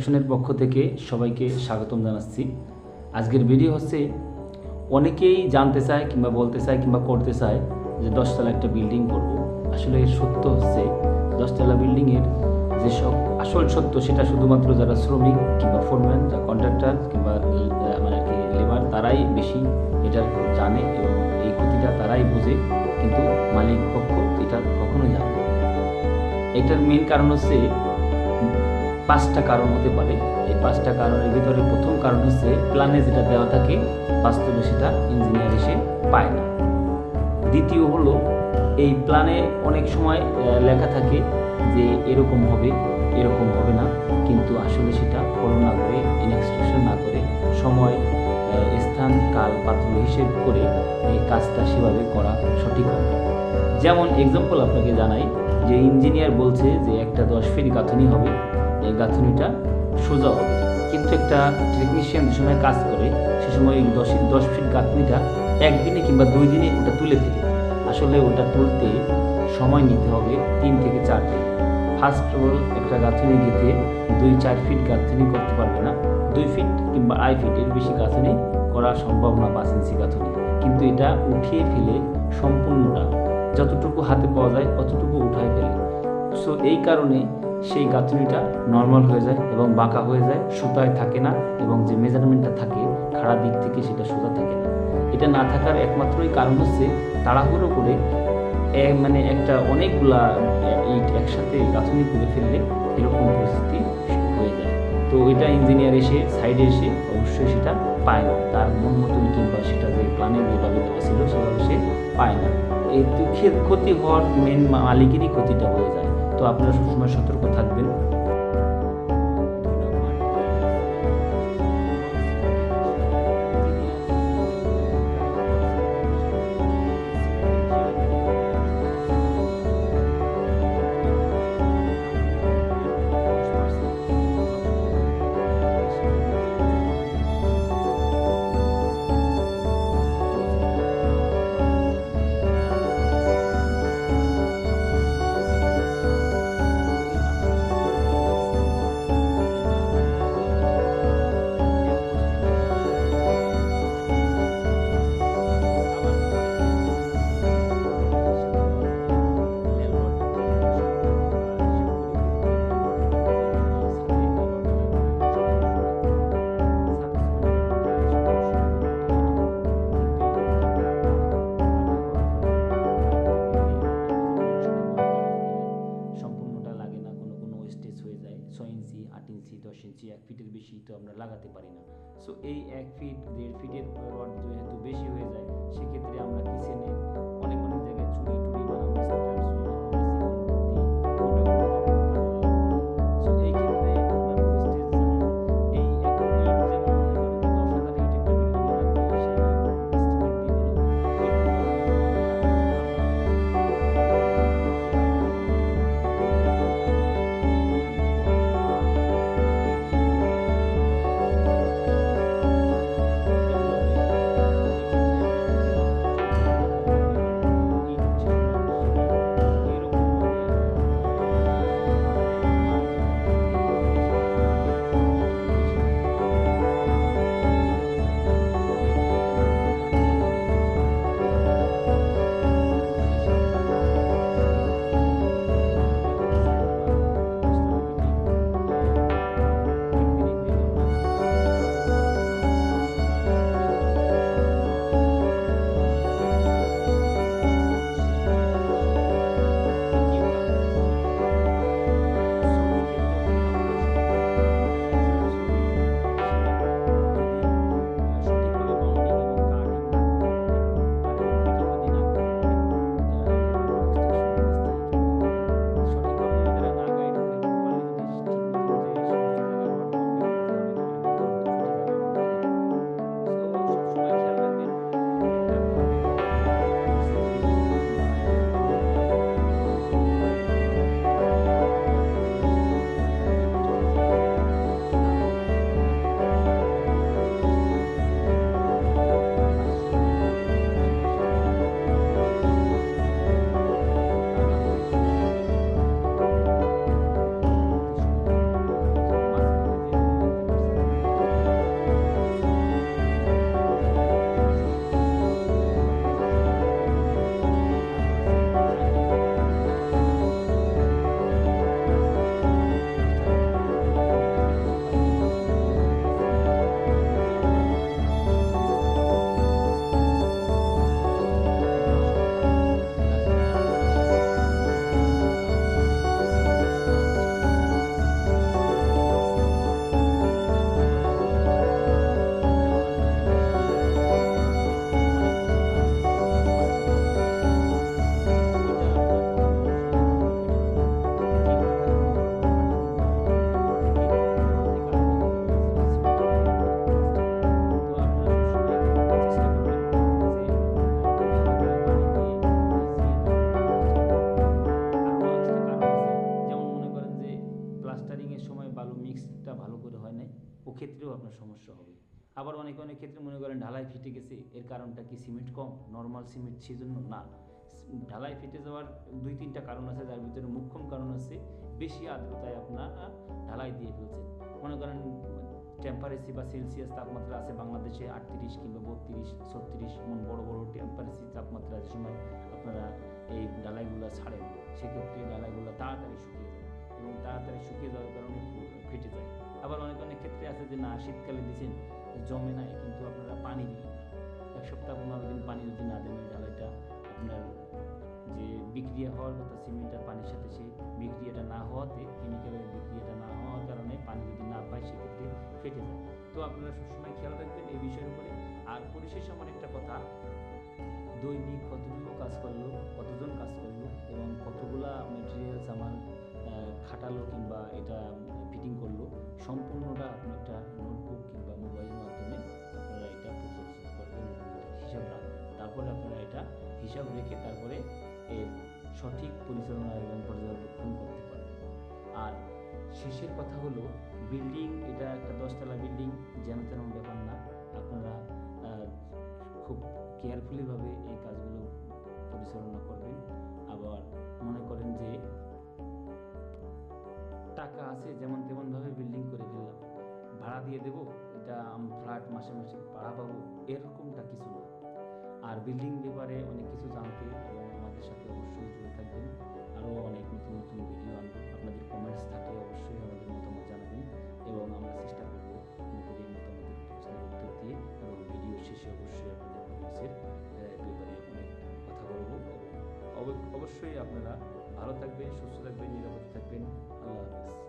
কনস্ট্রাকশনের পক্ষ থেকে সবাইকে স্বাগতম জানাচ্ছি। আজকের ভিডিও হচ্ছে, অনেকেই জানতে চায় কিংবা বলতে চায় কিংবা করতে চায় যে দশতলা একটা বিল্ডিং করব। আসলে এর সত্য হচ্ছে, দশতলা বিল্ডিংয়ের যে সব আসল সত্য সেটা শুধুমাত্র যারা শ্রমিক কিংবা ফোরম্যান যা কন্ট্রাক্টর কিংবা মানে কি লেবার তারাই বেশি এটা জানে এবং এই ক্ষতিটা তারাই বোঝে, কিন্তু মালিক পক্ষ এটা কখনো জানে এটার মেন কারণ হচ্ছে পাঁচটা কারণ হতে পারে। এই পাঁচটা কারণের ভিতরে প্রথম কারণ হচ্ছে প্ল্যানে যেটা দেওয়া থাকে, বাস্তবে সেটা ইঞ্জিনিয়ার এসে পায় না। দ্বিতীয় হলো, এই প্ল্যানে অনেক সময় লেখা থাকে যে এরকম হবে এরকম হবে না। কিন্তু আসলে সেটা ফলো না করে ইনস্ট্রাকশন না করে, সময় স্থান, কাল পাত্র হিসেব করে এই কাজটা সেভাবে করা সঠিক হবে যেমন এক্সাম্পল আপনাকে জানাই, যে ইঞ্জিনিয়ার বলছে যে একটা দশ ফিট গাঁথনি হবে গাঁথনিটা সোজা হবে। কিন্তু একটা টেকনিশিয়ান যে সময় কাজ করে, সে সময় এই দশ দশ ফিট গাঁথনিটা একদিনে কিংবা দুই দিনে ওটা তুলে ফেলে। আসলে ওটা তুলতে সময় নিতে হবে তিন থেকে চার দিন। ফার্স্ট অল একটা গাঁথনি গেঁথে দুই, চার ফিট গাঁথনি করতে পারবে না। দুই ফিট কিংবা আড়াই ফিটের বেশি গাঁথনি করা সম্ভব না পাঁচ ইঞ্চি গাঁথনি। কিন্তু এটা উঠিয়ে ফেলে সম্পূর্ণটা যতটুকু হাতে পাওয়া যায়, অতটুকু উঠায় ফেলে। সো এই কারণে সেই গাঁথনিটা নর্মাল হয়ে যায় এবং বাঁকা হয়ে যায়, সুতায় থাকে না এবং যে মেজারমেন্টটা থাকে, খাড়া দিক থেকে সেটা সোজা থাকে না। এটা না থাকার একমাত্রই কারণ হচ্ছে তাড়াহুড়ো করে মানে একটা অনেকগুলা ইট একসাথে গাঁথনি করে ফেললে এরকম পরিস্থিতি হয়ে যায়। তো এটা ইঞ্জিনিয়ার এসে সাইডে এসে অবশ্যই সেটা পায় না। তার মন মতন কিংবা সেটা যে প্ল্যানে যেভাবে দেওয়া ছিল, সেভাবে সে পায় না। এই ক্ষে- ক্ষতি হওয়ার মেন মালিকেরই ক্ষতিটা হয়ে যায়। তো আপনারা সবসময় সতর্ক থাকবেন। আট ইঞ্চি, দশ ইঞ্চি, এক ফিটের বেশি তো আমরা লাগাতে পারি না। সো এই এক ফিট, দেড় ফিটের রড যেহেতু বেশি হয়ে যায়, সেক্ষেত্রে আমরা কিচেনে অনেক অনেক জায়গায় চুরি টুরি বানানো করে হয় নাই, ও ক্ষেত্রেও আপনার সমস্যা হবে। আবার অনেক অনেক ক্ষেত্রে মনে করেন ঢালাই ফেটে গেছে, এর কারণটা কি সিমেন্ট কম? নর্মাল সিমেন্ট সেজন্য না। ঢালাই ফেটে যাওয়ার দুই তিনটা কারণ আছে, যার ভিতরে মুখ্যম কারণ আছে, বেশি আর্দ্রতায় আপনারা ঢালাই দিয়ে ফেলছেন। মনে করেন টেম্পারেচার বা সেলসিয়াস তাপমাত্রা আছে বাংলাদেশে আটত্রিশ কিংবা বত্রিশ, ছত্রিশ, এমন বড় বড় টেম্পারেচার তাপমাত্রা যে সময় আপনারা এই ডালাইগুলো ছাড়েন, সেক্ষেত্রে ডালাইগুলো তাড়াতাড়ি শুকিয়ে যায়। এবং তাড়াতাড়ি শুকিয়ে যাওয়ার কারণে ফেটে যায়। আবার অনেক অনেক ক্ষেত্রে আছে যে, না, শীতকালে দিচ্ছেন জমে নাই, কিন্তু আপনারা পানি দিলেন এক সপ্তাহ, পনেরো দিন পানি যদি না দেন ওই ডালাইটা আপনার যে বিক্রিয়া হওয়ার কথা, সিমেন্ট পানির সাথে সেই বিক্রিয়াটা না হওয়াতে কেমিক্যালের বিক্রিয়াটা না হওয়ার কারণে পানি যদি না পায়, সেক্ষেত্রে ফেটে যায়। তো আপনারা সবসময় খেয়াল রাখবেন এই বিষয়ের উপরে। আর পরিশেষে আমার একটা কথা, দৈনিক কতটুকু কাজ করল, কতজন কাজ করল, এবং কতগুলা মেটেরিয়ালস আমার খাটালো কিংবা এটা ফিটিং করল, সম্পূর্ণটা আপনি একটা নোটবুক কিংবা মোবাইলের মাধ্যমে আপনারা এটা পর্যবেক্ষণ করবেন হিসাব রাখবেন। তারপরে আপনারা এটা হিসাব রেখে তারপরে এর সঠিক পরিচালনা এবং পর্যবেক্ষণ করতে পারবেন। আর শেষের কথা হলো বিল্ডিং এটা একটা দশতলা বিল্ডিং যেন তেমন ব্যাপার না। আপনারা খুব কেয়ারফুলিভাবে এই কাজগুলো পরিচালনা করবেন। আবার মনে করেন যে টাকা আছে, যেমন তেমনভাবে বিল্ডিং করে ফেললাম। ভাড়া দিয়ে দেবো, এটা ফ্ল্যাট মাসে মাসে ভাড়া পাবো, এরকমটা কিছু না আর বিল্ডিং ব্যাপারে অনেক কিছু জানতে এবং আমাদের সাথে অবশ্যই জুড়ে থাকবেন। আরও অনেক নতুন নতুন ভিডিও আনব আপনাদের কমেন্টস থাকলে অবশ্যই আমাদের মতামত জানাবেন এবং আমরা চেষ্টা করব আপনাদের মতামতের প্রশ্নের উত্তর দিয়ে এবং ভিডিও শেষে অবশ্যই আপনাদের ব্যাপারে অনেক কথা বলব। অব- অবশ্যই আপনারা ভালো থাকবেন সুস্থ থাকবেন নিরাপদে থাকবেন। আল্লাহ হাফিজ।